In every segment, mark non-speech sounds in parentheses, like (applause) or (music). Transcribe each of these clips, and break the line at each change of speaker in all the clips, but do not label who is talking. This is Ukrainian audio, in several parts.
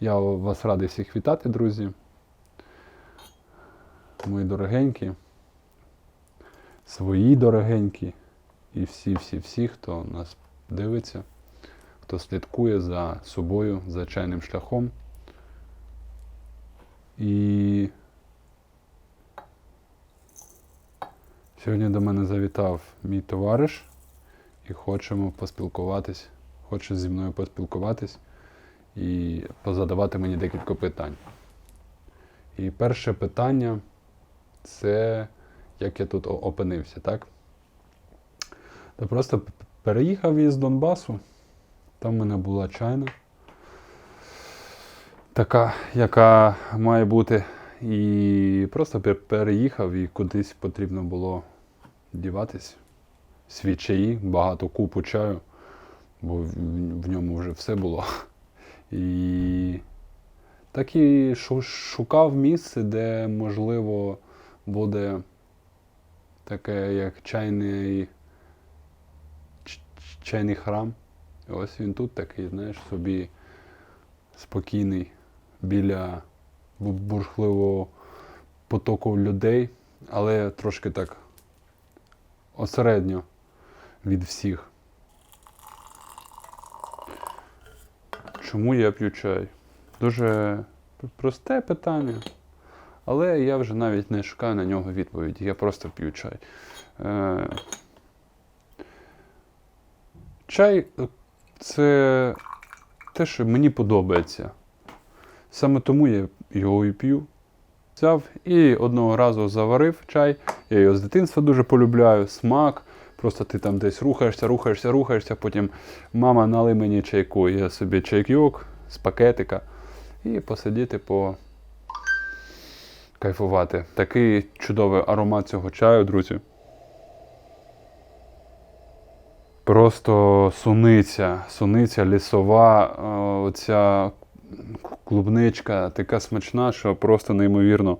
Я вас радий всіх вітати, друзі. Мої дорогенькі, свої дорогенькі і всі-всі-всі, хто нас дивиться, хто слідкує за собою, за чайним шляхом. І сьогодні до мене завітав мій товариш і хочемо поспілкуватись, хоче зі мною поспілкуватись і позадавати мені декілька питань. І перше питання це як я тут опинився, так? Та просто переїхав із Донбасу, там в мене була чайна, така, яка має бути. І просто переїхав і кудись потрібно було діватись. Свій чаї, багато купу чаю, бо в ньому вже все було. І так і шукав місце, де, можливо, буде таке, як чайний, чайний храм. І ось він тут такий, знаєш, собі спокійний біля бурхливого потоку людей, але трошки так осередньо від всіх. Чому я п'ю чай? Дуже просте питання. Але я вже навіть не шукаю на нього відповіді. Я просто п'ю чай. Е, чай е, це те, що мені подобається. Саме тому я його і п'ю. Взяв і одного разу заварив чай. Я його з дитинства дуже полюбляю, смак. Просто ти там десь рухаєшся, рухаєшся, рухаєшся, потім мама нали мені чайку, я собі чайкюк з пакетика і посидіти по кайфувати. Такий чудовий аромат цього чаю, друзі. Просто суниця, суниця лісова, е, оця клубничка така смачна, що просто неймовірно.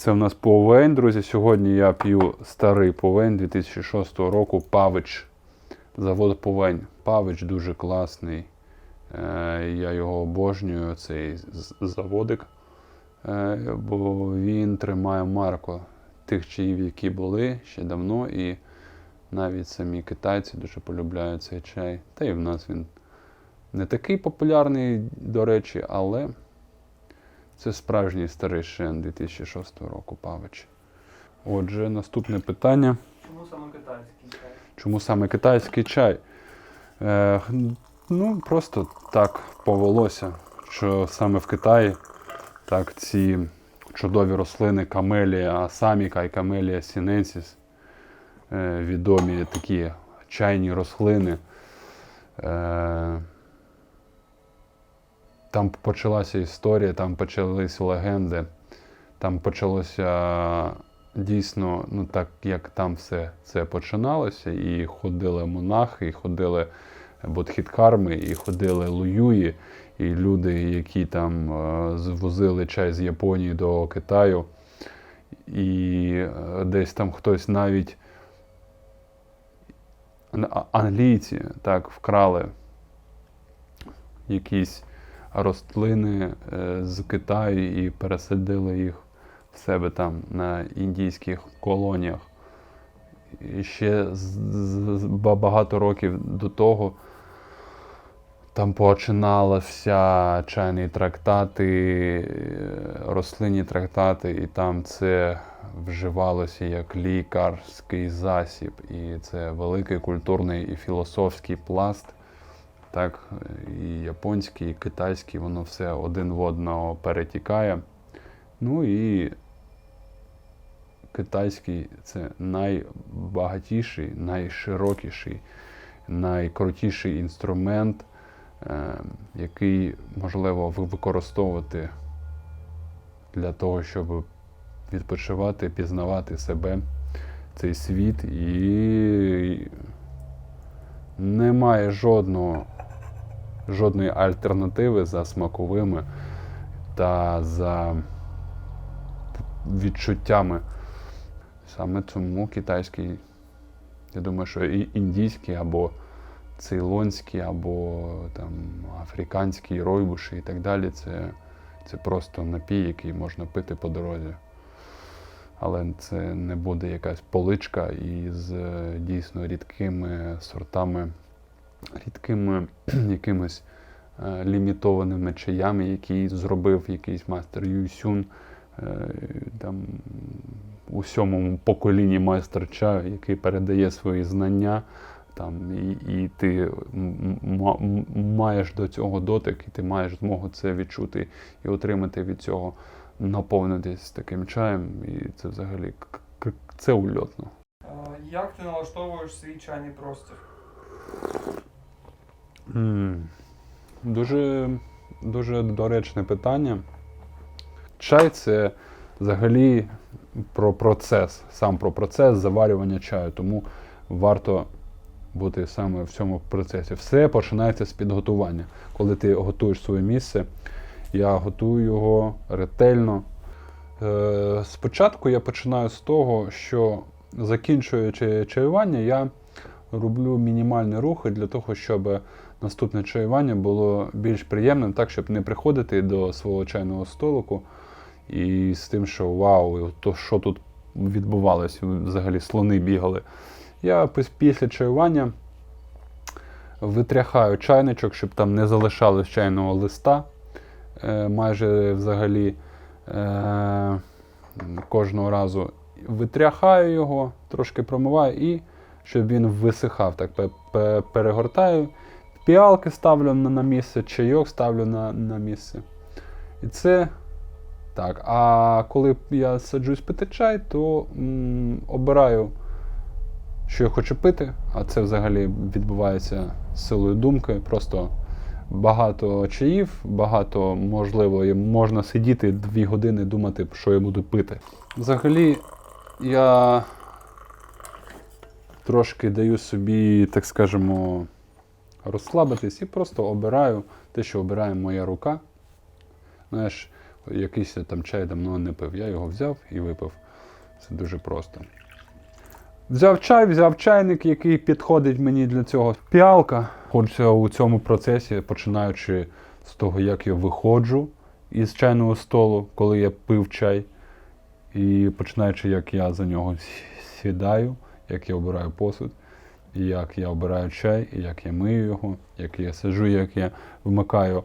Це в нас повень, друзі. Сьогодні я п'ю старий повень 2006 року Павич. Завод повень. Павич дуже класний. Е, Я його обожнюю, цей заводик. Е, Бо він тримає марку тих чаїв, які були ще давно. І навіть самі китайці дуже полюбляють цей чай. Та і в нас він не такий популярний, до речі, але це справжній старий шен 2006 року Павич. Отже, наступне питання.
Чому саме китайський чай?
Чому саме китайський чай? Е, ну, просто так повелося, що саме в Китаї так ці чудові рослини камелія асаміка і камелія сіненсіс, е, відомі такі чайні рослини. Е, там почалася історія, там почалися легенди, там почалося дійсно, ну так як там все це починалося, і ходили монахи, і ходили бодхіткарми, і ходили луюї, і люди, які там е, звозили чай з Японії до Китаю. І е, десь там хтось навіть англійці так вкрали якісь рослини е, з Китаю і пересадили їх в себе там на індійських колоніях. І ще багато років до того там починалися чайні трактати, е, рослинні трактати, і там це вживалося як лікарський засіб. І це великий культурний і філософський пласт. Так, і японський, і китайський, воно все один в одного перетікає. Ну і китайський це найбагатіший, найширокіший, найкрутіший інструмент, е, який можливо ви- використовувати для того, щоб відпочивати, пізнавати себе, цей світ, і немає жодного, жодної альтернативи за смаковими та за відчуттями. Саме тому китайський, я думаю, що і індійський або цейлонські або там африканські ройбуші і так далі. Це, це просто напій, який можна пити по дорозі. Але це не буде якась поличка із е, дійсно рідкими сортами, рідкими (clears throat) якимись е, лімітованими чаями, які зробив якийсь мастер Юсюн е, там, у сьомому поколінні майстер чаю, який передає свої знання. Там, і, і ти маєш до цього дотик, і ти маєш змогу це відчути і отримати від цього, наповнитись таким чаєм. І це взагалі це ульотно.
Е, Як ти налаштовуєш свій чайний простір?
Дуже, дуже доречне питання. Чай це взагалі про процес, сам про процес заварювання чаю. Тому варто бути саме в цьому процесі. Все починається з підготування. Коли ти готуєш своє місце, я готую його ретельно. Е, Спочатку я починаю з того, що закінчуючи чаювання, я роблю мінімальні рухи для того, щоб наступне чаювання було більш приємним, так, щоб не приходити до свого чайного столику і з тим, що вау, то що тут відбувалось, взагалі слони бігали. Я після чаювання витряхаю чайничок, щоб там не залишалось чайного листа. Е, майже взагалі е, кожного разу витряхаю його, трошки промиваю і щоб він висихав. Так пе- пе- перегортаю. Піалки ставлю на місце, чайок ставлю на, на місце. І це так. А коли я саджусь пити чай, то м, обираю, що я хочу пити, а це взагалі відбувається силою думки. Просто багато чаїв, багато можливо, можна сидіти дві години думати, що я буду пити. Взагалі, я трошки даю собі, так скажемо, розслабитись і просто обираю те, що обирає моя рука. Знаєш, якийсь там чай давно не пив. Я його взяв і випив. Це дуже просто. Взяв чай, взяв чайник, який підходить мені для цього. Піалка. Хочеться у цьому процесі, починаючи з того, як я виходжу із чайного столу, коли я пив чай, і починаючи, як я за нього сідаю, як я обираю посуд, як я обираю чай, як я мию його, як я сиджу, як я вмикаю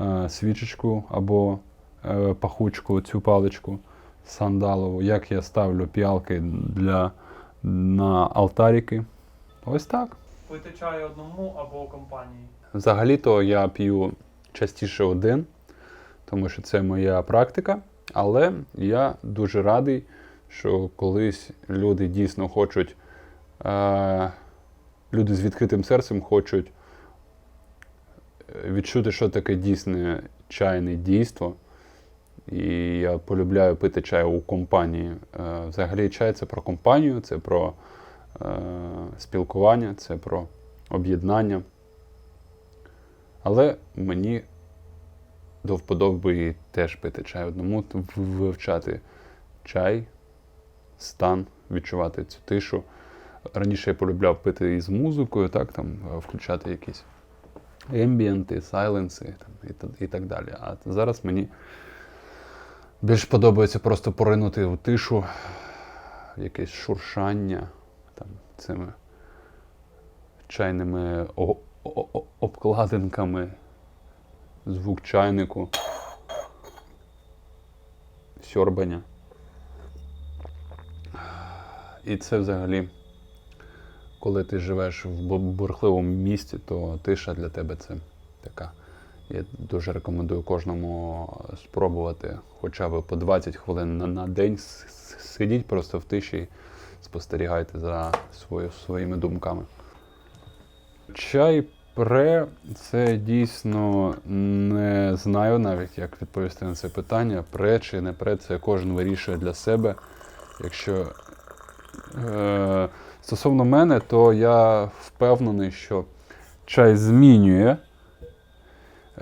е, свічечку або е, пахучку, цю паличку сандалову, як я ставлю піалки для, на алтаріки. Ось так.
Пити чай одному або компанії?
Взагалі-то я п'ю частіше один, тому що це моя практика. Але я дуже радий, що колись люди дійсно хочуть, е, люди з відкритим серцем хочуть е, відчути, що таке дійсне чайне дійство. І я полюбляю пити чай у компанії. Е, Взагалі, чай це про компанію, це про спілкування, це про об'єднання. Але мені до вподоби теж пити чай одному, вивчати чай, стан, відчувати цю тишу. Раніше я полюбляв пити із музикою, так, там, е, включати якісь ембієнти, сайленси там, і, так далі. А зараз мені більш подобається просто поринути в тишу, якесь шуршання цими чайними обкладинками, звук чайнику, сьорбання. І це взагалі, коли ти живеш в бурхливому місті, то тиша для тебе це така. Я дуже рекомендую кожному спробувати хоча б по 20 хвилин на, день сидіть просто в тиші, спостерігайте за свою, своїми думками. Чай пре це дійсно не знаю навіть, як відповісти на це питання. Пре чи не пре, це кожен вирішує для себе. Якщо е, стосовно мене, то я впевнений, що чай змінює,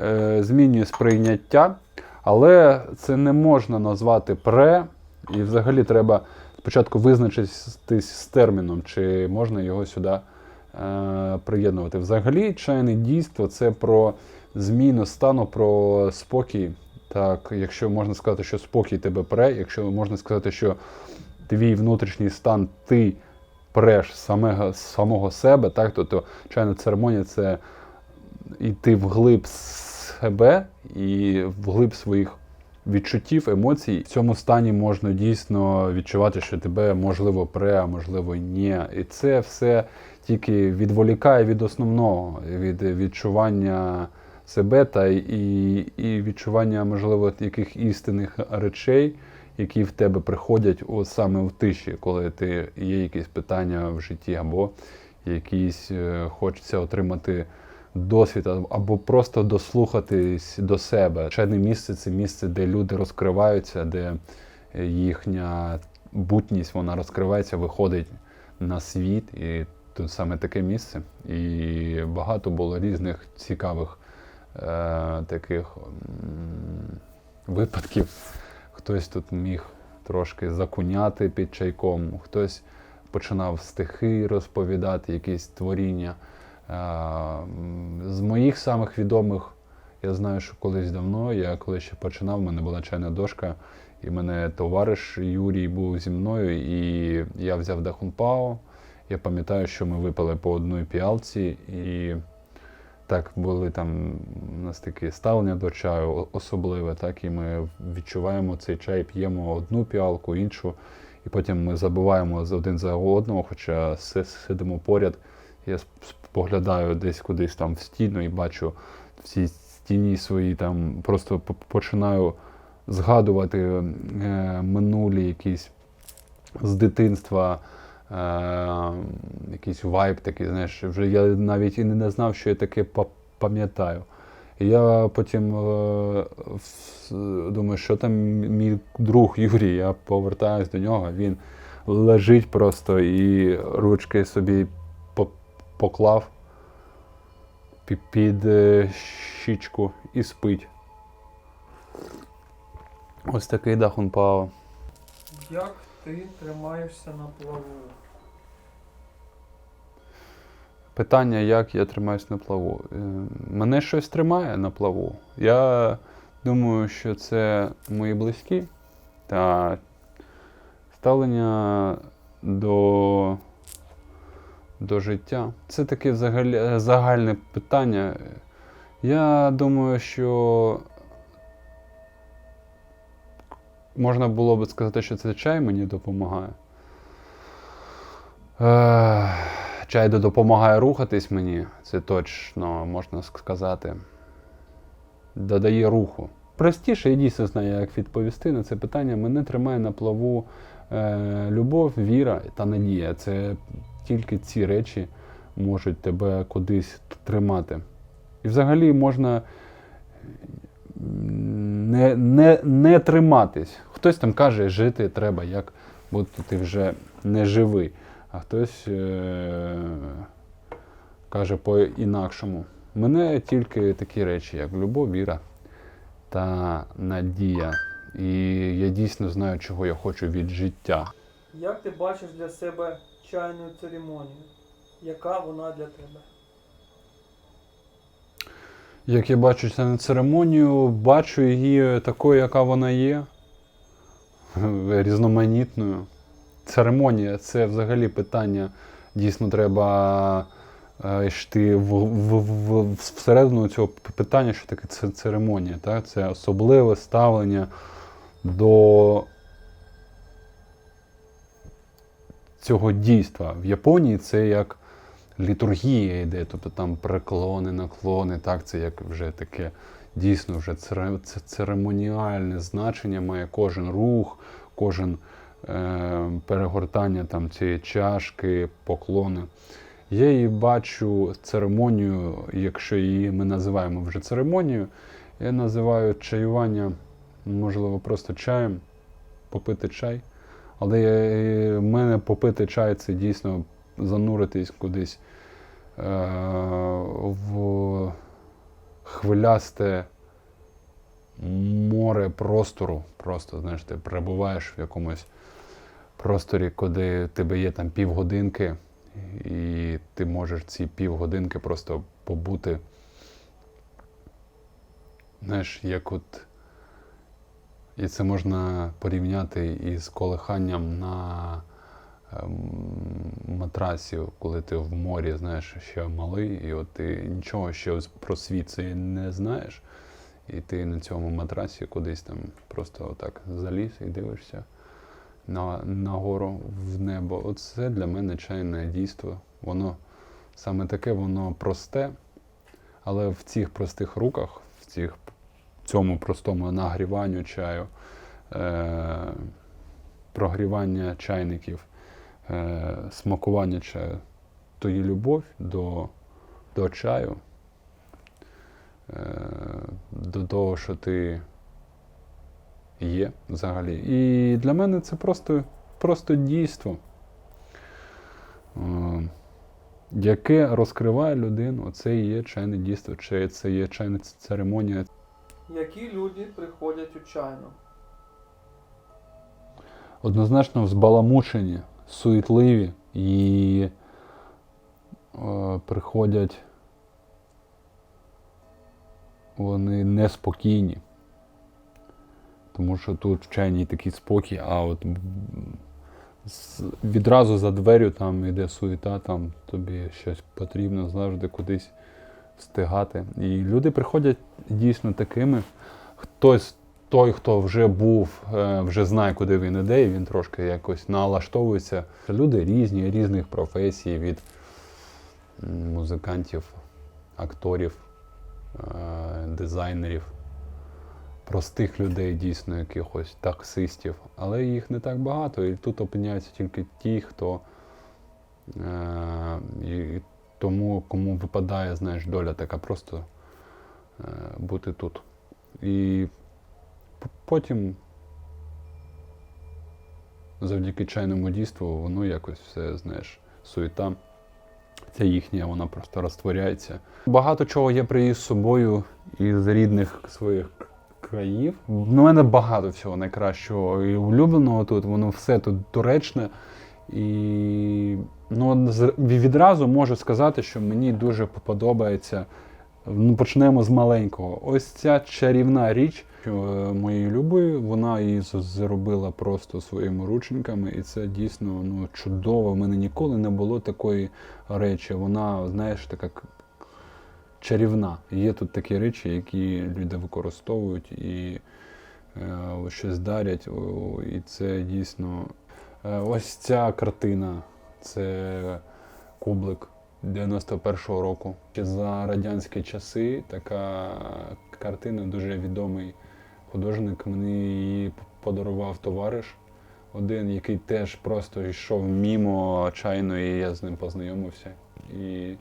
е, змінює сприйняття, але це не можна назвати пре, і взагалі треба спочатку визначитись з терміном, чи можна його сюди е, приєднувати. Взагалі, чайне дійство це про зміну стану, про спокій. Так, якщо можна сказати, що спокій тебе пре, якщо можна сказати, що твій внутрішній стан ти преш самого, самого себе, так, то, то чайна церемонія це йти вглиб себе і вглиб своїх відчуттів, емоцій. В цьому стані можна дійсно відчувати, що тебе можливо пре, а можливо ні. І це все тільки відволікає від основного, від відчування себе та і, і відчування, можливо, яких істинних речей, які в тебе приходять от саме в тиші, коли ти є якісь питання в житті, або якісь е, хочеться отримати досвід, або просто дослухатись до себе. Чайне місце це місце, де люди розкриваються, де їхня бутність вона розкривається, виходить на світ. І тут саме таке місце. І багато було різних цікавих е, таких м, випадків. Хтось тут міг трошки закуняти під чайком, хтось починав стихи розповідати, якісь творіння. З моїх самих відомих, я знаю, що колись давно, я коли ще починав, в мене була чайна дошка, і мене товариш Юрій був зі мною, і я взяв Дахунпао. Я пам'ятаю, що ми випили по одній піалці, і так були там у нас такі ставлення до чаю особливе, так і ми відчуваємо цей чай, п'ємо одну піалку, іншу, і потім ми забуваємо один за одного, хоча сидимо поряд. Я сп- споглядаю десь кудись там в стіну і бачу в цій стіні свої там, просто починаю згадувати е, минулі якісь з дитинства. Е, якийсь вайб такий, знаєш, вже я навіть і не знав, що я таке пам'ятаю. І я потім е, думаю, що там мій друг Юрій, я повертаюсь до нього, він лежить просто і ручки собі поклав під е, щічку і спить. Ось такий Дахун Пао.
Як ти тримаєшся на плаву?
Питання, як я тримаюсь на плаву. Е, Мене щось тримає на плаву. Я думаю, що це мої близькі та ставлення до, до життя. Це таке взагалі загальне питання. Я думаю, що можна було би сказати, що це чай мені допомагає. Е, Чай допомагає рухатись мені, це точно можна сказати. Додає руху. Простіше, я дійсно знаю, як відповісти на це питання. Мене тримає на плаву е, любов, віра та надія. Це тільки ці речі можуть тебе кудись тримати. І взагалі можна не, не, не триматись. Хтось там каже, жити треба, як будто ти вже не живий а хтось е- каже по-інакшому. Мене тільки такі речі, як любов, віра та надія. І я дійсно знаю, чого я хочу від життя.
Як ти бачиш для себе чайну церемонію? Яка вона для тебе?
Як я бачу цю церемонію, бачу її такою, яка вона є, різноманітною. Церемонія це взагалі питання. Дійсно, треба е, йти в, в, в, всередину цього питання, що таке це церемонія. Так? Це особливе ставлення до цього дійства. В Японії це як літургія йде, тобто там преклони, наклони, так, це як вже таке дійсно вже церемоніальне значення має кожен рух, кожен е, перегортання там цієї чашки, поклони. Я її бачу церемонію, якщо її ми називаємо вже церемонією, я називаю чаювання, можливо, просто чаєм, попити чай. Але я, в мене попити чай це дійсно зануритись кудись е, в хвилясте море простору. Просто, знаєш, ти перебуваєш в якомусь просторі, куди тебе є там півгодинки, і ти можеш ці півгодинки просто побути. Знаєш, як от. І це можна порівняти із колиханням на ем, матрасі, коли ти в морі, знаєш, ще малий, і от ти нічого ще про світ цей не знаєш. І ти на цьому матрасі кудись там просто отак заліз і дивишся на, нагору в небо. Оце для мене чайне дійство. Воно саме таке, воно просте, але в цих простих руках, в цих, цьому простому нагріванню чаю, е, прогрівання чайників, е, смакування чаю, то є любов до, до чаю, е, до того, що ти є взагалі. І для мене це просто, просто дійство, яке розкриває людину. Це і є чайне дійство, чи це є чайна церемонія.
Які люди приходять у чайну?
однозначно взбаламучені, суетливі і е, приходять вони неспокійні. Тому що тут в чайній такий спокій, а от відразу за дверю там йде суета, там тобі щось потрібно завжди кудись встигати. І люди приходять дійсно такими. Хтось той, хто вже був, е, вже знає, куди він іде, і він трошки якось налаштовується. Люди різні, різних професій, від музикантів, акторів, е, дизайнерів, простих людей, дійсно, якихось таксистів. Але їх не так багато, і тут опиняються тільки ті, хто е, тому, кому випадає, знаєш, доля така просто е, бути тут. І Потім, завдяки чайному дійству, воно якось все, знаєш, суета. Ця їхня, вона просто розтворяється. Багато чого я приїзд з собою із рідних своїх країв. В мене багато всього найкращого і улюбленого тут, воно все тут доречне. І ну, відразу можу сказати, що мені дуже подобається Ну, почнемо з маленького. Ось ця чарівна річ е, моєї любої, вона її зробила просто своїми рученьками, і це дійсно ну, чудово. В мене ніколи не було такої речі. Вона, знаєш, така чарівна. Є тут такі речі, які люди використовують і е, щось дарять. І це дійсно. Е, ось ця картина. Це кублик 91-го року. Ще за радянські часи така картина, дуже відомий художник. Мені її подарував товариш один, який теж просто йшов мімо чайно, і я з ним познайомився. І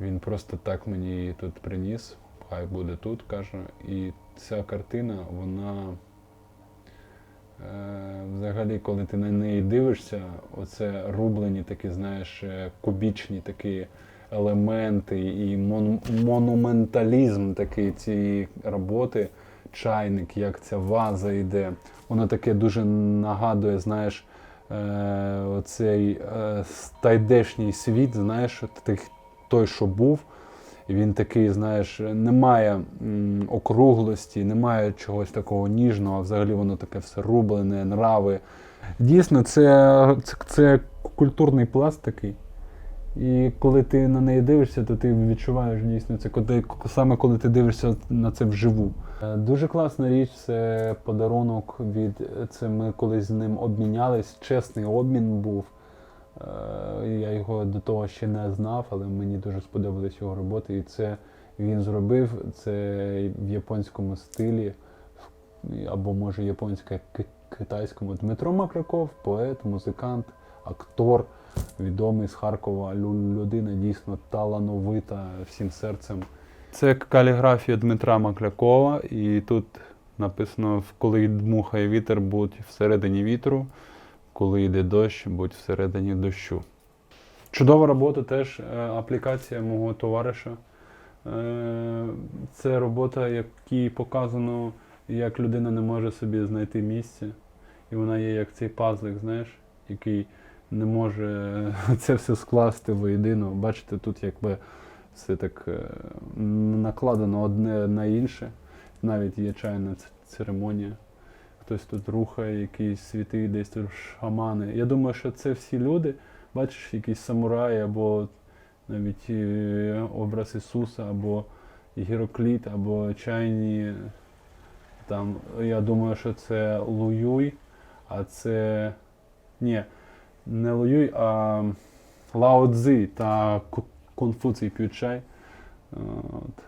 він просто так мені її тут приніс. Хай буде тут, каже. І ця картина, вона. Е, Взагалі, коли ти на неї дивишся, оце рублені такі, знаєш, е, кубічні такі елементи і мон- монументалізм такий цієї роботи, чайник, як ця ваза йде. Воно таке дуже нагадує, знаєш, е, оцей стайдешній світ, знаєш, той, що був. Він такий, знаєш, немає округлості, немає чогось такого ніжного, взагалі воно таке все рублене, нрави. Дійсно, це, це, це культурний пласт такий. І коли ти на неї дивишся, то ти відчуваєш дійсно це, коли, саме коли ти дивишся на це вживу. Е, Дуже класна річ, це подарунок від. Це ми колись з ним обмінялись. Чесний обмін був. Е, Я його до того ще не знав, але мені дуже сподобались його роботи. І це він зробив це в японському стилі, або може японсько-китайському. Дмитро Макляков, поет, музикант, актор, відомий з Харкова. Людина дійсно талановита всім серцем. Це каліграфія Дмитра Маклякова, і тут написано: коли дмухає вітер, будь всередині вітру коли йде дощ, будь всередині дощу. Чудова робота теж е, аплікація мого товариша. Е, Це робота, якій показано, як людина не може собі знайти місце. І вона є як цей пазлик, знаєш, який не може (laughs) це все скласти воєдино. Бачите, тут якби все так е, накладено одне на інше. Навіть є чайна церемонія. Хтось тут рухає якісь світи, десь тут шамани. Я думаю, що це всі люди, бачиш, якісь самураї, або навіть е, образ Ісуса, або Гірокліт, або чайні. Там, я думаю, що це Луюй, а це. Ні, не Луюй, а Лао Цзи та Конфуцій п'ють чай. От.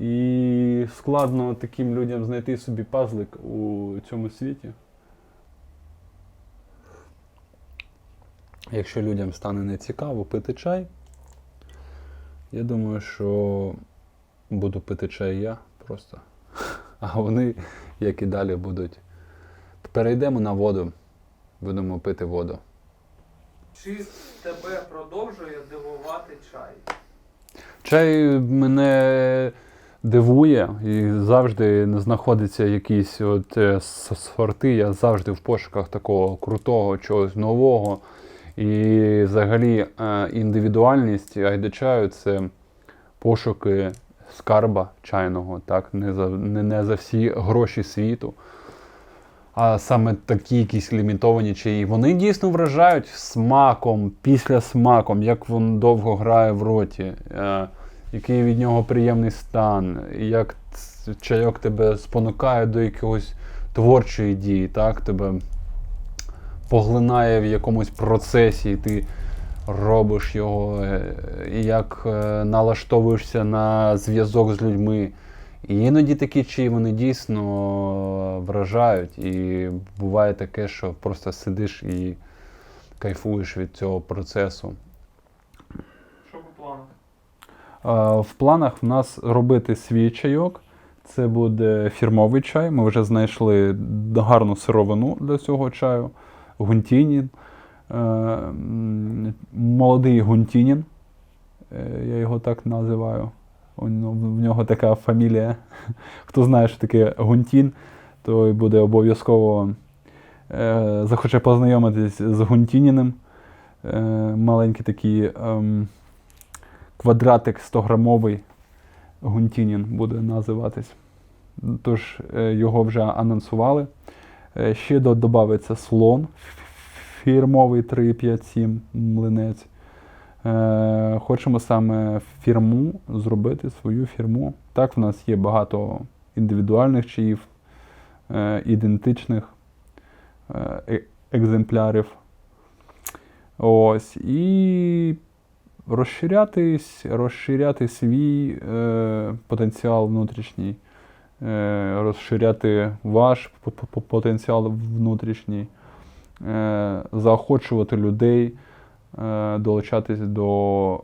І складно таким людям знайти собі пазлик у цьому світі. Якщо людям стане нецікаво пити чай, я думаю, що буду пити чай я просто. (laughs) А вони, як і далі, будуть. Перейдемо на воду. Будемо пити воду.
Чи тебе продовжує дивувати чай?
Чай мене дивує і завжди знаходиться якісь от е, сорти. Я завжди в пошуках такого крутого, чогось нового. І взагалі е, індивідуальність айдачаю це пошуки скарба чайного, так? Не за, не, не за всі гроші світу. А саме такі якісь лімітовані чаї. Вони дійсно вражають смаком, після смаком, як він довго грає в роті, е, який від нього приємний стан, як чайок тебе спонукає до якогось творчої дії, так? Тебе поглинає в якомусь процесі, і ти робиш його, е, і як е, налаштовуєшся на зв'язок з людьми. І іноді такі чаї вони дійсно вражають. І буває таке, що просто сидиш і кайфуєш від цього процесу.
Що по планах?
А, В планах в нас робити свій чайок. Це буде фірмовий чай. Ми вже знайшли гарну сировину для цього чаю. Гунтінін. Е, Молодий гунтінін. Е, Я його так називаю. В нього така фамілія. (laughs) Хто знає, що таке гунтін, той буде обов'язково е, захоче познайомитись з гунтініним. Маленький такий. ем, квадратик 100-грамовий Гунтінін буде називатись. Тож е, його вже анонсували. Е, Ще до- додається слон фірмовий 357 млинець. Е, Хочемо саме фірму зробити свою фірму. Так, в нас є багато індивідуальних чаїв, ідентичних екземплярів. Ось. І розширятись, розширяти свій е, потенціал внутрішній, е, розширяти ваш потенціал внутрішній, е, заохочувати людей, е, долучатись до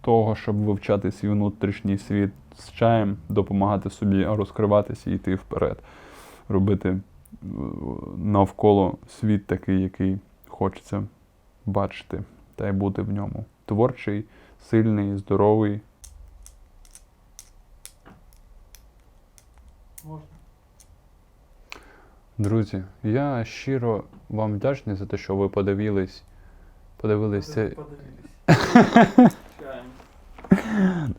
того, щоб вивчати свій внутрішній світ з чаєм, допомагати собі розкриватися і йти вперед, робити е, навколо світ такий, який хочеться бачити та й бути в ньому. Творчий, сильний, здоровий. Друзі, я щиро вам вдячний за те, що ви подивились. Подивились це. (laughs)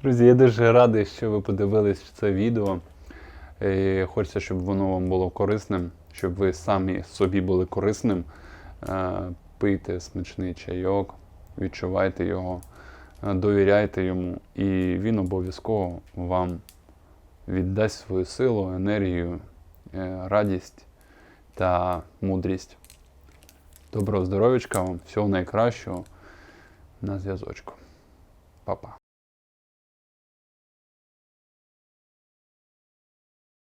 Друзі, я дуже радий, що ви подивились це відео. І хочеться, щоб воно вам було корисним, щоб ви самі собі були корисним. Пийте смачний чайок, відчувайте його, е, довіряйте йому, і він обов'язково вам віддасть свою силу, енергію, е, радість та мудрість. Доброго здоров'ячка вам, всього найкращого на зв'язочку. Па-па.